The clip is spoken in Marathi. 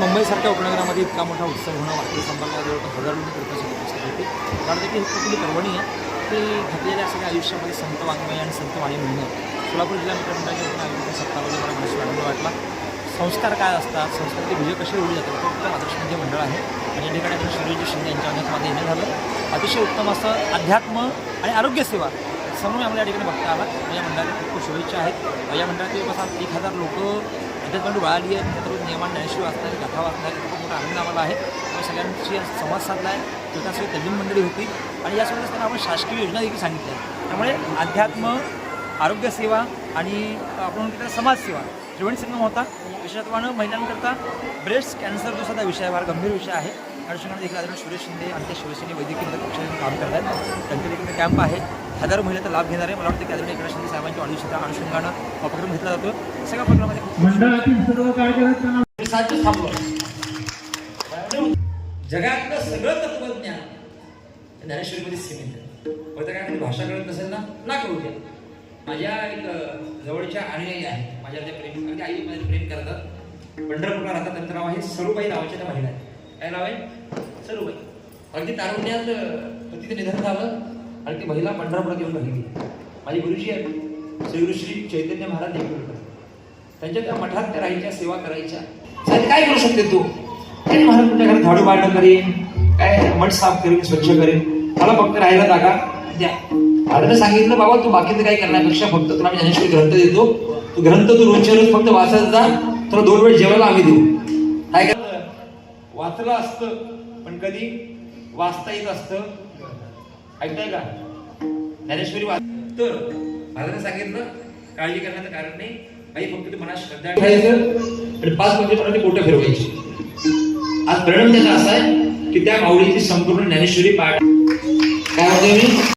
मुंबईसारख्या उपनगरामध्ये इतका मोठा उत्सव होणं वाटतं संपाला जवळपास हजारो लोकांची होती कारण की ही कुठली पर्वणी आहे. ते घडलेल्या सगळ्या आयुष्यामध्ये संत वाङ्मय आणि संत वाणी म्हणणं सोलापूर जिल्हा मित्रमंडळाच्या वतीनं आयोजित सप्ताहामध्ये मला मस्त आनंद वाटला. संस्कार काय असतात? संस्काराचे विजय कसे ओढले जातात फक्त आदर्श म्हणजे मंडळ आहे. आणि या ठिकाणी श्रीजी शिंदे यांच्या अनेकमध्ये येणं झालं अतिशय उत्तम असं अध्यात्म आणि आरोग्यसेवा समोर आम्हाला या ठिकाणी बघता आला या मंडळाला खूप खूप शुभेच्छा आहेत. या मंडळात जवळपास एक हजार लोक अध्यात्मांडू वळाली आहेत. त्यात रोज नियमान ज्ञानशिव वाचणारे कथा वाचणारी खूप मोठा आनंद आम्हाला आहे. त्यामुळे सगळ्यांशी संवाद साधला आहे त्याच्यासोबत तल्लीन मंडळी होती. आणि यासोबतच त्यांना आपण शासकीय योजना देखील सांगितल्या. त्यामुळे अध्यात्म आरोग्यसेवा आणि आपण म्हणतो समाजसेवा त्रिवेणी संगम होता. विशेषत्वानं महिलांकरता ब्रेस्ट कॅन्सर जो सध्या विषय फार गंभीर विषय आहे. देखील आदरणीय सुरेश शिंदे आणि ते शिवसेने वैद्यकीय मदत कक्षातून काम करत आहेत. त्यांचे देखील कॅम्प आहे. हजारो महिला लाभ घेणार. आहे मला वाटतं की आदरणीय एकनाथ शिंदे साहेबांच्या वाढदिवसाच्या अनुषंगानं हा उपक्रम घेतला जातो. सगळ्या थांबलो जगातलं सगळं तत्वज्ञान हे ज्ञानेश्वरीमध्ये सीमित आहे. काय म्हणजे भाषा कळत नसेल ना ना कळू द्या. माझ्या एक जवळच्या अनुयायी आहेत माझ्या त्या प्रेम आई माझे प्रेम करतात. पंढरपूरला राहतात. त्यांचं नाव आहे सरूबाई नावाच्या त्या महिला आहेत. काय नाव आहे? सरूबाई अगदी तारुण्यात अं, तिथे निधन झालं आणि ती महिला पंढरपूरला येऊन राहिली. माझी गुरुजी आहेत. श्री श्री चैतन्य महाराज देवकर त्यांच्या त्या मठात त्या राहायच्या सेवा करायच्या. साहेब काय करू शकते तू? त्यांनी महाराज तुमच्याकडे झाडू मारणं करेन? काय मठ साफ करेन स्वच्छ करेन? मला फक्त राहायला जागा द्या. महाराजांनी सांगितलं बाबा तू बाकीचं काही करण्यापेक्षा फक्त तुला आम्ही ज्ञानेश्वरी ग्रंथ देतो. तू ग्रंथ तू रोजच्या रोज फक्त वाचायचा जा. तुला दोन वेळ जेवायला आम्ही देऊ. वाचलं असतं पण कधी वाचता येत असतं. ऐकताय का? ज्ञानेश्वरी वाच तर महाराजांनी सांगितलं काळजी करण्याचं कारण नाही. काही फक्त ते मनात श्रद्धा ठेवायचं. आणि पाच म्हणजे पोटं फिरवायची. आज परिणाम त्याचा असा आहे की त्या माऊलीची संपूर्ण ज्ञानेश्वरी पाठ काय म्हणते मी?